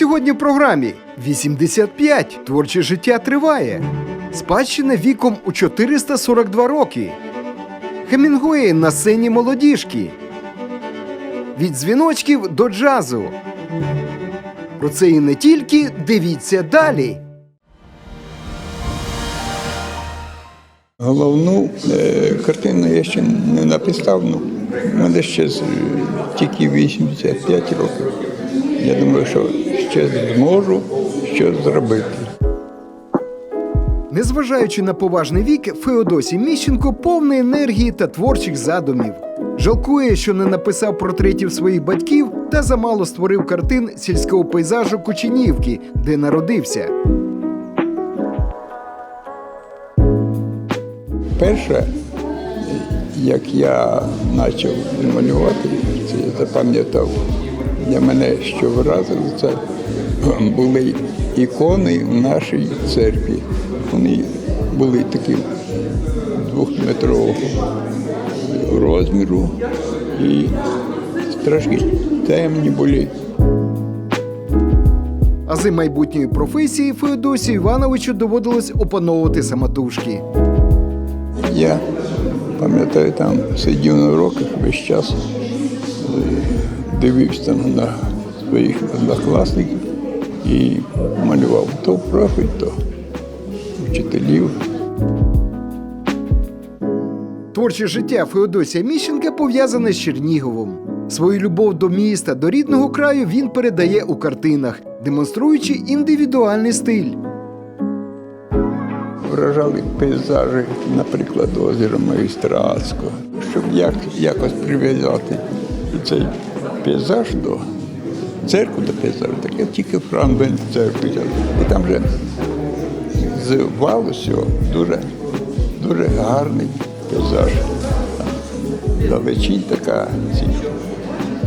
Сьогодні в програмі 85. Творче життя триває. Спадщина віком у 442 роки. Хемінгує на сцені молодіжки. Від дзвіночків до джазу. Про це і не тільки дивіться далі. Головну е, картину я ще не написав. Ну, мене ще з- тільки 85 років. Я думаю, що ще зможу щось зробити. Незважаючи на поважний вік, Феодосій Міщенко повний енергії та творчих задумів. Жалкує, що не написав портретів своїх батьків та замало створив картин сільського пейзажу Кучинівки, де народився. Перше, як я почав малювати, це я запам'ятав, для мене що вразило, це були ікони в нашій церкві. Вони були такі двохметрового розміру і трошки темні були. Ази майбутньої професії Феодосію Івановичу доводилось опановувати самотужки. Я пам'ятаю, там сидів на уроках весь час, дивився там на своїх однокласників і малював то профіль, то вчителів. Творче життя Феодосія Міщенка пов'язане з Черніговом. Свою любов до міста, до рідного краю він передає у картинах, демонструючи індивідуальний стиль. Вражали пейзажі, наприклад, озера Магістратського, щоб як, якось прив'язати цей пейзаж до церкви до пейзажу, так я тільки фрагмент церкви. І там вже з всього дуже, дуже гарний пейзаж. Далечінь така, ці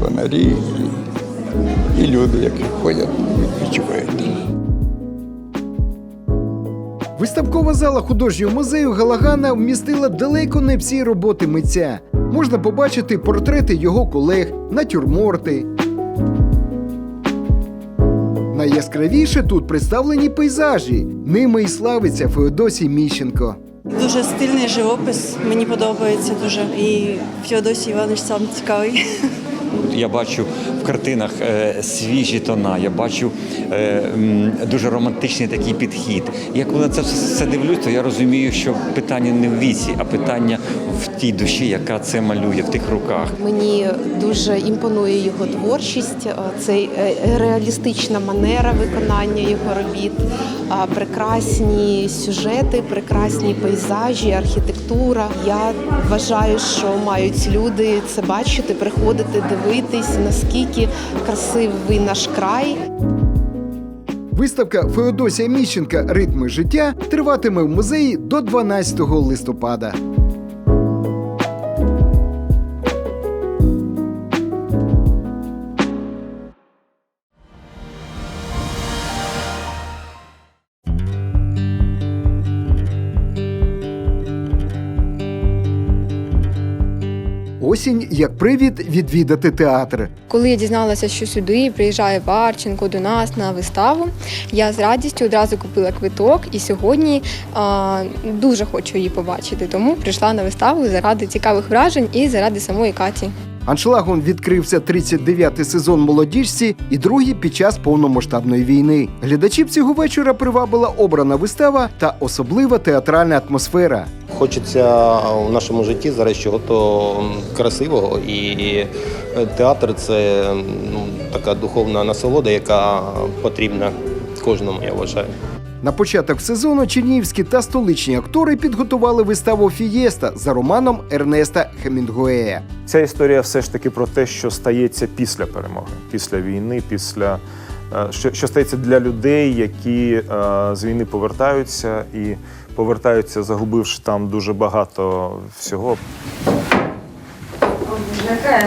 фонарі і люди, які ходять, відпочивають. Виставкова зала художнього музею Галагана вмістила далеко не всі роботи митця. Можна побачити портрети його колег, натюрморти. Найяскравіше тут представлені пейзажі. Ними і славиться Феодосій Міщенко. Дуже стильний живопис, мені подобається дуже. І Феодосій Іванович сам цікавий. Я бачу в картинах е, свіжі тона, я бачу е, дуже романтичний такий підхід. І Я коли на це все дивлюсь, то я розумію, що питання не в віці, а питання в тій душі, яка це малює, в тих руках. Мені дуже імпонує його творчість, е, це реалістична манера виконання його робіт, прекрасні сюжети, прекрасні пейзажі, архітектура. Я вважаю, що мають люди це бачити, приходити, дивитись, наскільки красивий наш край. Виставка Феодосія Міщенка Ритми життя триватиме в музеї до 12 листопада. Осінь як привід відвідати театр. Коли я дізналася, що сюди приїжджає Варченко до нас на виставу, я з радістю одразу купила квиток і сьогодні а, дуже хочу її побачити. Тому прийшла на виставу заради цікавих вражень і заради самої Каті. Аншлагом відкрився 39-й сезон молодіжці і другий під час повномасштабної війни. Глядачів цього вечора привабила обрана вистава та особлива театральна атмосфера. Хочеться у нашому житті зараз чого-то красивого, і е, театр це ну, така духовна насолода, яка потрібна кожному, я вважаю. На початок сезону чернігівські та столичні актори підготували виставу Фієста за романом Ернеста Хемінгуея. Ця історія все ж таки про те, що стається після перемоги, після війни, після е, що, що стається для людей, які е, з війни повертаються і повертаються, загубивши там дуже багато всього. Яка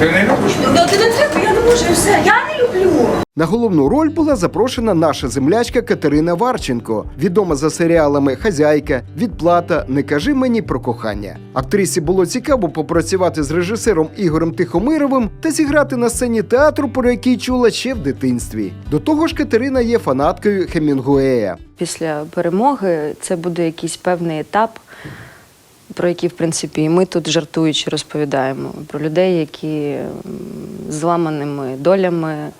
я нещасна. Ну, ти не треба, я не можу, все. Я не люблю. На головну роль була запрошена наша землячка Катерина Варченко, відома за серіалами Хазяйка, Відплата, Не кажи мені про кохання. Актрисі було цікаво попрацювати з режисером Ігорем Тихомировим та зіграти на сцені театру, про який чула ще в дитинстві. До того ж, Катерина є фанаткою Хемінгуея. Після перемоги це буде якийсь певний етап, про який, в принципі, і ми тут жартуючи розповідаємо. Про людей, які зламаними долями,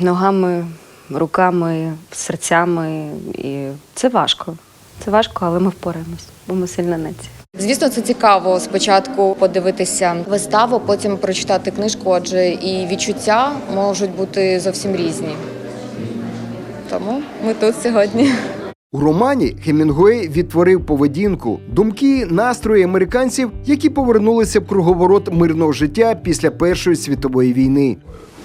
ногами, руками, серцями. І це важко. Це важко, але ми впораємось, бо ми сильна нація. Звісно, це цікаво спочатку подивитися виставу, потім прочитати книжку, адже і відчуття можуть бути зовсім різні. Тому ми тут сьогодні. У романі Хемінгуей відтворив поведінку, думки, настрої американців, які повернулися в круговорот мирного життя після Першої світової війни.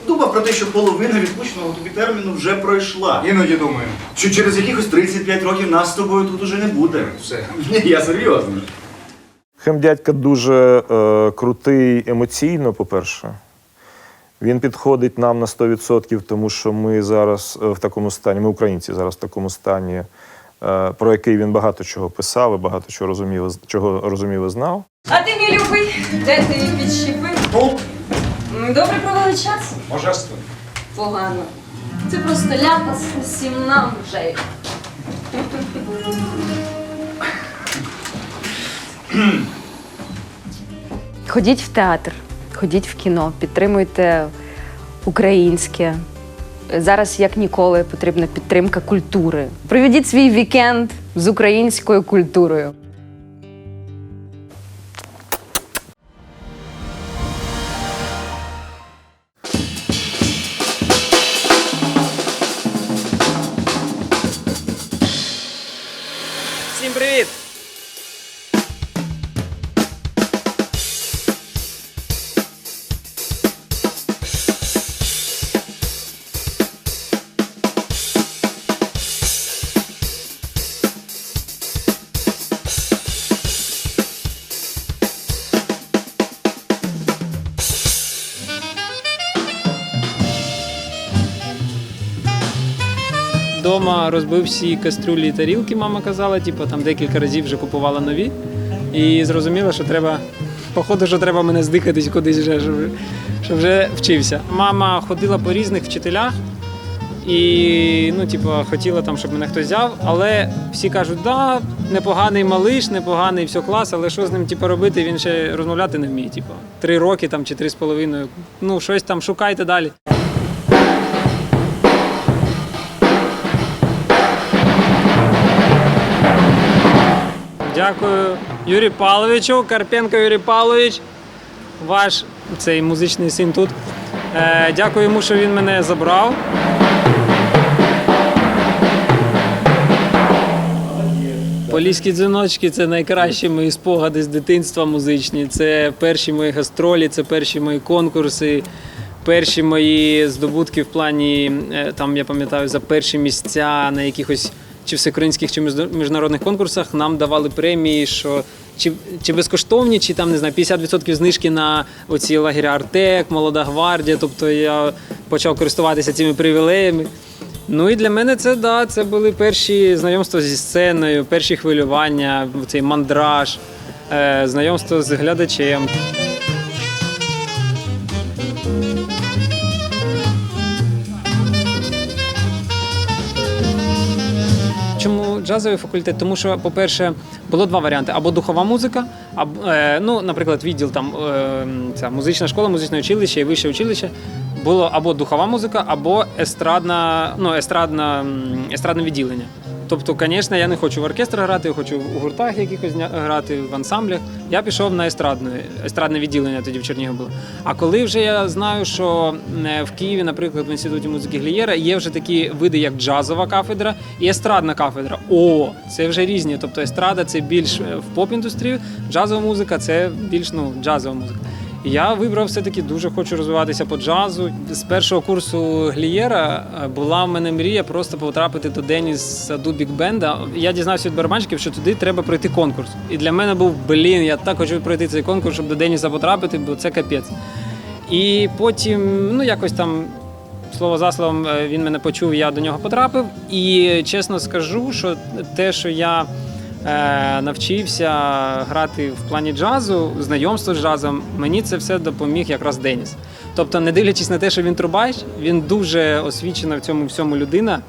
Думав про те, що половина відпущеного тобі терміну вже пройшла. Іноді думаю, що через якихось 35 років нас з тобою тут уже не буде. Все. Я серйозно. Хемдядька дуже е, крутий емоційно, по-перше. Він підходить нам на 100%, тому що ми зараз е, в такому стані, ми українці зараз в такому стані, про який він багато чого писав і багато чого розумів, чого розумів і знав. А ти, мій любий, де ти її підщепив? Ну, Добре провели час? божественно. Погано. Це просто ляпас всім нам вже. Ходіть в театр, ходіть в кіно, підтримуйте українське. Зараз, як ніколи, потрібна підтримка культури. Проведіть свій вікенд з українською культурою. Всім привіт! Розбив всі кастрюлі і тарілки, мама казала, типу, там декілька разів вже купувала нові. І зрозуміла, що треба, походу, що треба мене здихатись кудись вже, щоб, щоб вже вчився. Мама ходила по різних вчителях і ну, типу, хотіла там, щоб мене хтось взяв, але всі кажуть, да, непоганий малиш, непоганий, все клас, але що з ним типу, робити, він ще розмовляти не вміє. Типу. Три роки там, чи три з половиною. Ну, щось там шукайте далі. Дякую Юрію Павловичу, Карпенко Юрій Павлович, ваш цей музичний син тут. Е, дякую йому, що він мене забрав. Поліські дзвіночки це найкращі мої спогади з дитинства музичні. Це перші мої гастролі, це перші мої конкурси, перші мої здобутки в плані, е, там я пам'ятаю, за перші місця на якихось чи всеукраїнських, чи міжна- міжнародних конкурсах нам давали премії, що чи, чи безкоштовні, чи там не знаю, 50% знижки на оці лагеря Артек, Молода гвардія. Тобто я почав користуватися цими привілеями. Ну і для мене це да, це були перші знайомства зі сценою, перші хвилювання, цей мандраж, е, знайомство з глядачем. Джазовий факультет? Тому що, по-перше, було два варіанти: або духова музика, або е, ну, наприклад, відділ там е, ця музична школа, музичне училище і вище училище. Було або духова музика, або естрадна, ну, естрадна, естрадне відділення. Тобто, звісно, я не хочу в оркестр грати, я хочу у гуртах якихось грати, в ансамблях. Я пішов на естрадне, естрадне відділення тоді в Чернігові було. А коли вже я знаю, що е, в Києві, наприклад, в інституті музики Глієра є вже такі види, як джазова кафедра і естрадна кафедра. О, це вже різні. Тобто естрада це більш е, в поп-індустрію, джазова музика це більш ну, джазова музика. Я вибрав все-таки дуже хочу розвиватися по джазу. З першого курсу Глієра е, була в мене мрія просто потрапити до Деніс саду Біг Бенда. Я дізнався від барабанщиків, що туди треба пройти конкурс. І для мене був блін, я так хочу пройти цей конкурс, щоб до Деніса потрапити, бо це капець. І потім, ну якось там слово за словом е, він мене почув, я до нього потрапив. І чесно скажу, що те, що я навчився грати в плані джазу, знайомство з джазом, мені це все допоміг якраз Деніс. Тобто, не дивлячись на те, що він трубач, він дуже освічена в цьому всьому людина.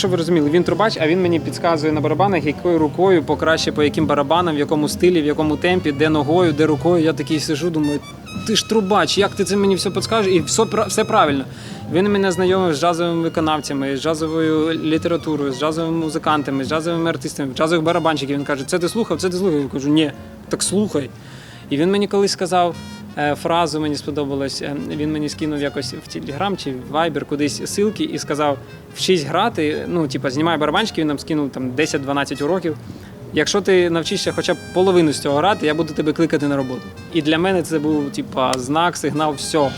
Щоб ви розуміли, він трубач, а він мені підказує на барабанах, якою рукою покраще, по яким барабанам, в якому стилі, в якому темпі, де ногою, де рукою. Я такий сижу, думаю, ти ж трубач, як ти це мені все підскажеш? І все, все правильно. Він мене знайомив з джазовими виконавцями, з джазовою літературою, з джазовими музикантами, з джазовими артистами, джазових барабанщиків. Він каже, це ти слухав, це ти слухав. Я кажу, ні, так слухай. І він мені колись сказав фразу, мені сподобалось. е, Він мені скинув якось в Телеграм чи в Viber кудись ссылки і сказав: вчись грати. Ну, типа, знімай барабанчики, він нам скинув там 10-12 уроків. Якщо ти навчишся хоча б половину з цього грати, я буду тебе кликати на роботу. І для мене це був типа знак, сигнал, все.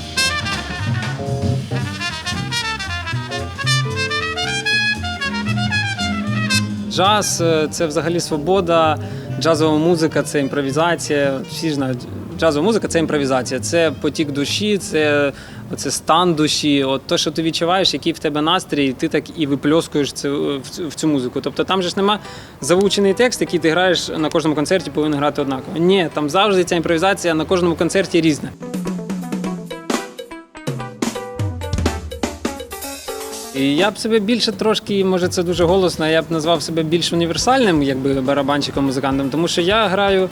Джаз е, це взагалі свобода, джазова музика це імпровізація. Всі ж знають, джазова музика це імпровізація, це потік душі, це, це стан душі. От те, що ти відчуваєш, який в тебе настрій, ти так і випльоскуєш це в цю- в цю музику. Тобто там же ж нема заучений текст, який ти граєш на кожному концерті, повинен грати однаково. Ні, там завжди ця імпровізація на кожному концерті різна. І я б себе більше трошки, може це дуже голосно, я б назвав себе більш універсальним, якби барабанщиком, музикантом, тому що я граю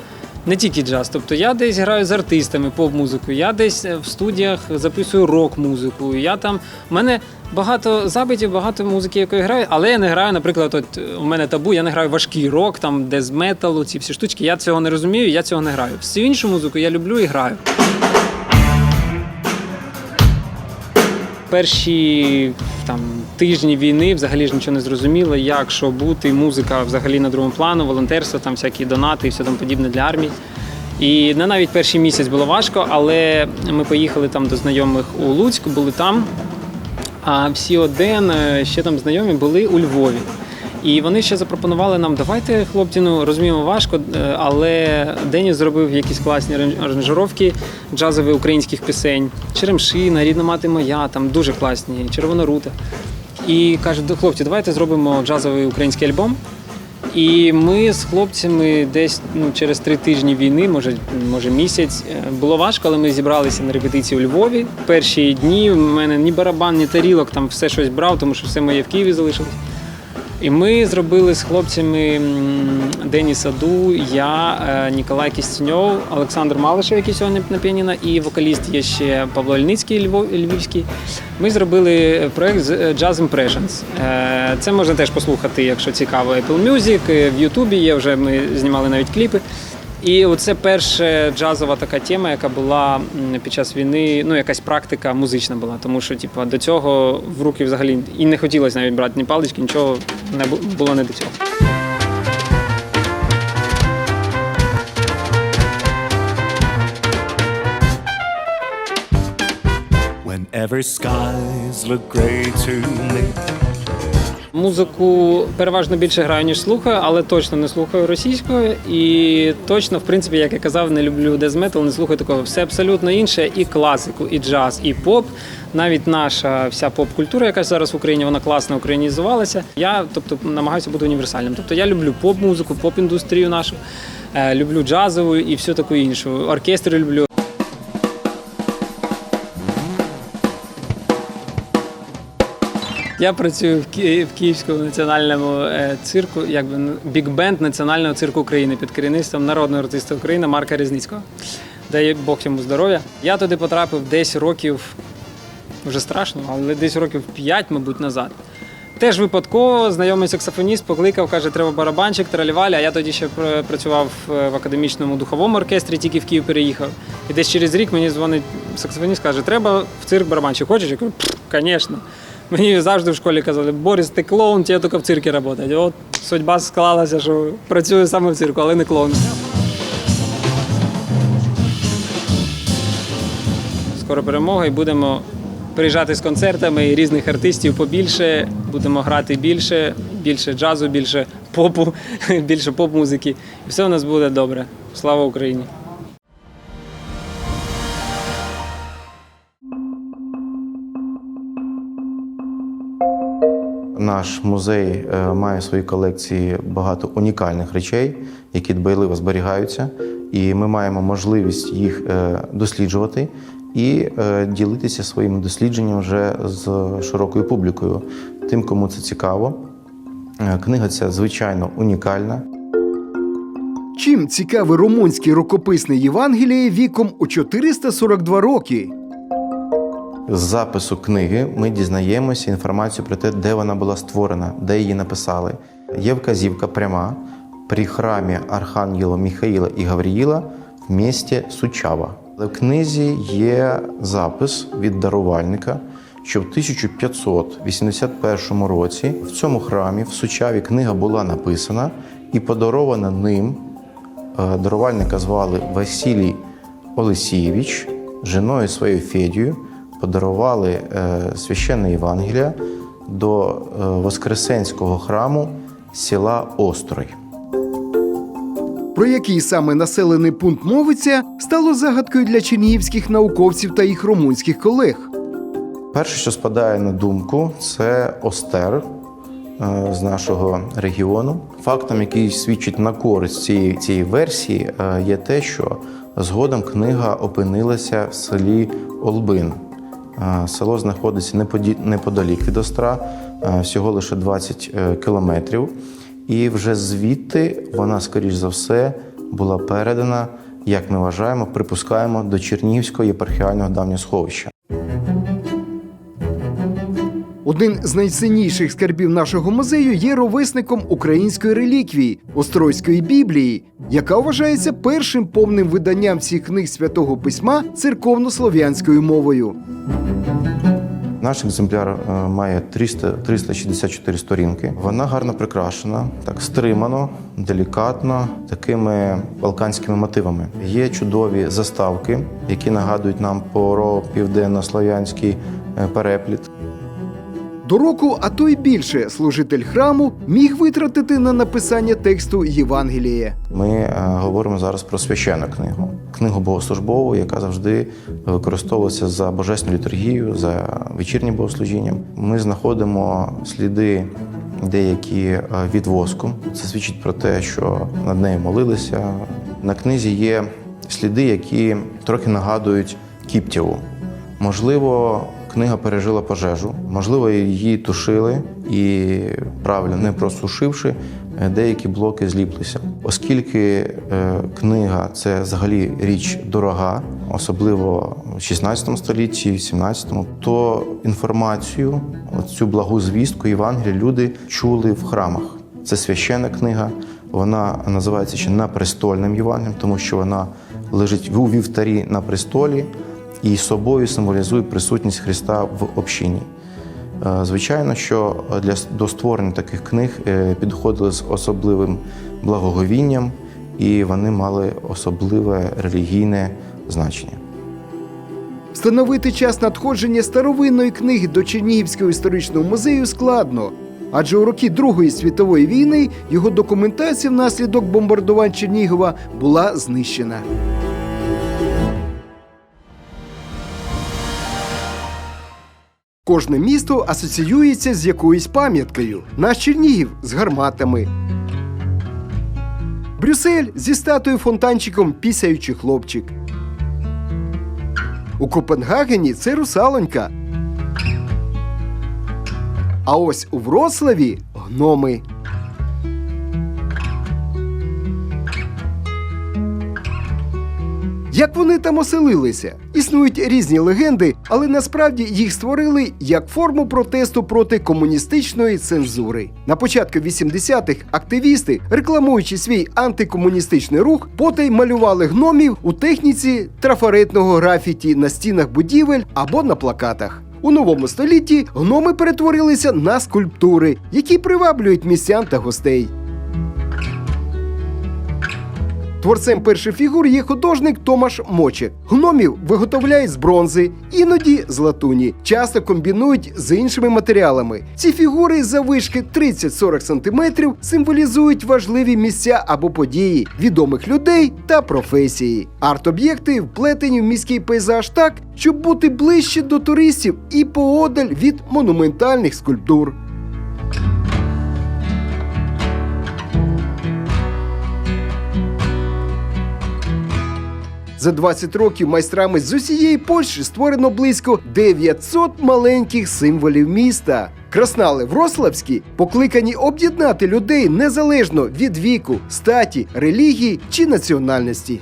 не тільки джаз. Тобто я десь граю з артистами поп-музику, я десь в студіях записую рок-музику. Я там у мене багато запитів, багато музики, якої граю, але я не граю, наприклад, от у мене табу, я не граю важкий рок, там дез металу, ці всі штучки. Я цього не розумію, я цього не граю. Всю іншу музику я люблю і граю. Перші там тижні війни взагалі ж нічого не зрозуміло, як що бути, музика взагалі на другому плану, волонтерство, там всякі донати і все там подібне для армії. І не навіть перший місяць було важко, але ми поїхали там до знайомих у Луцьк, були там. А всі один е, ще там знайомі були у Львові. І вони ще запропонували нам, давайте, хлопці, ну розуміємо, важко, е, але Деніс зробив якісь класні аран- аранжировки джазових українських пісень. Черемшина, рідна мати моя, там дуже класні, червона рута. І каже, «Да, хлопці, давайте зробимо джазовий український альбом. І ми з хлопцями десь ну, через три тижні війни, може, може місяць, е, було важко, але ми зібралися на репетиції у Львові. Перші дні в мене ні барабан, ні тарілок, там все щось брав, тому що все моє в Києві залишилось. І ми зробили з хлопцями Дені Саду, я, е, Ніколай Кістіньов, Олександр Малишев, який сьогодні на піаніно, і вокаліст є ще Павло Ільницький, Львівський. Ми зробили проект з е, Jazz Impressions. Е, Це можна теж послухати, якщо цікаво. Apple Music, в Ютубі є вже ми знімали навіть кліпи. І оце перша джазова така тема, яка була під час війни, ну якась практика музична була, тому що типу, до цього в руки взагалі і не хотілося навіть брати ні палички, нічого не було не до цього. Whenever skies look gray to me. Музику переважно більше граю, ніж слухаю, але точно не слухаю російською. І точно, в принципі, як я казав, не люблю дезметал, не слухаю такого. Все абсолютно інше, і класику, і джаз, і поп. Навіть наша вся поп-культура, яка зараз в Україні, вона класно українізувалася. Я тобто намагаюся бути універсальним. Тобто я люблю поп-музику, поп-індустрію нашу, е, люблю джазову і всю таку іншу. Оркестри люблю. Я працюю в, Ки- в Київському національному е, цирку, якби бік-бенд Національного цирку України під керівництвом народного артиста України Марка Різницького. Дай Бог йому здоров'я. Я туди потрапив десь років, вже страшно, але десь років 5, мабуть, назад. Теж випадково знайомий саксофоніст покликав, каже, треба барабанчик, тралівалі. А я тоді ще працював е, в академічному духовому оркестрі, тільки в Київ переїхав. І десь через рік мені дзвонить саксофоніст, каже, треба в цирк барабанчик. Хочеш? Я кажу, звісно. Мені завжди в школі казали, Борис, ти клоун, тебе тільки в цирку працювати. От судьба склалася, що працюю саме в цирку, але не клоун. Скоро перемога і будемо приїжджати з концертами і різних артистів побільше. Будемо грати більше, більше джазу, більше попу, більше поп-музики. І все у нас буде добре. Слава Україні! Наш музей е, має в своїй колекції багато унікальних речей, які дбайливо зберігаються, і ми маємо можливість їх е, досліджувати і е, ділитися своїми дослідженнями вже з широкою публікою. Тим, кому це цікаво. Книга ця звичайно унікальна. Чим цікаве румунське рукописне Євангеліє віком у 442 роки? З запису книги ми дізнаємося інформацію про те, де вона була створена, де її написали. Є вказівка пряма при храмі Архангела Міхаїла і Гавріїла в місті Сучава. Але в книзі є запис від дарувальника, що в 1581 році в цьому храмі в Сучаві книга була написана і подарована ним. Е, Дарувальника звали Василій Олесійович, жіною своєю Федією подарували е, священне Євангелія до е, Воскресенського храму села Острой. Про який саме населений пункт мовиться, стало загадкою для чернігівських науковців та їх румунських колег. Перше, що спадає на думку, це Остер е, з нашого регіону. Фактом, який свідчить на користь цієї, цієї версії, є те, що згодом книга опинилася в селі Олбин. Село знаходиться неподалік від Остра, всього лише 20 е, кілометрів. І вже звідти вона, скоріш за все, була передана, як ми вважаємо, припускаємо до Чернігівського єпархіального давньосховища. Один з найцінніших скарбів нашого музею є ровесником української реліквії Острозької Біблії, яка вважається першим повним виданням всіх книг святого письма церковнослов'янською мовою. Наш екземпляр е, має 300, 364 сторінки. Вона гарно прикрашена, так стримано, делікатно, такими балканськими мотивами. Є чудові заставки, які нагадують нам про південнослов'янський е, перепліт. До року, а то й більше, служитель храму міг витратити на написання тексту Євангелія. Ми е, говоримо зараз про священну книгу, книгу богослужбову, яка завжди використовується за божественну літургію, за вечірнім богослужінням. Ми знаходимо сліди деякі е, від воску. Це свідчить про те, що над нею молилися. На книзі є сліди, які трохи нагадують Кіптєву. Можливо, книга пережила пожежу, можливо, її тушили і правильно не просушивши, е, деякі блоки зліплися. Оскільки е, книга це взагалі річ дорога, особливо в 16 столітті, в 17, то інформацію, цю благу звістку Євангелія люди чули в храмах. Це священна книга. Вона називається ще напрестольним Євангелієм, тому що вона лежить у вівтарі на престолі і собою символізує присутність Христа в общині. Е, Звичайно, що для до створення таких книг е, підходили з особливим благоговінням, і вони мали особливе релігійне значення. Встановити час надходження старовинної книги до Чернігівського історичного музею складно, адже у роки Другої світової війни його документація внаслідок бомбардувань Чернігова була знищена. Кожне місто асоціюється з якоюсь пам'яткою. Наш Чернігів з гарматами. Брюссель зі статуєю фонтанчиком пісяючий хлопчик. У Копенгагені це русалонька. А ось у Вроцлаві гноми. Як вони там оселилися? Існують різні легенди, але насправді їх створили як форму протесту проти комуністичної цензури. На початку 80-х активісти, рекламуючи свій антикомуністичний рух, потай малювали гномів у техніці трафаретного графіті на стінах будівель або на плакатах. У новому столітті гноми перетворилися на скульптури, які приваблюють містян та гостей. Творцем перших фігур є художник Томаш Мочек. Гномів виготовляють з бронзи, іноді з латуні. Часто комбінують з іншими матеріалами. Ці фігури заввишки 30-40 см символізують важливі місця або події, відомих людей та професії. Арт-об'єкти вплетені в міський пейзаж так, щоб бути ближче до туристів і поодаль від монументальних скульптур. За 20 років майстрами з усієї Польщі створено близько 900 маленьких символів міста. Краснали Врославські покликані об'єднати людей незалежно від віку, статі, релігії чи національності.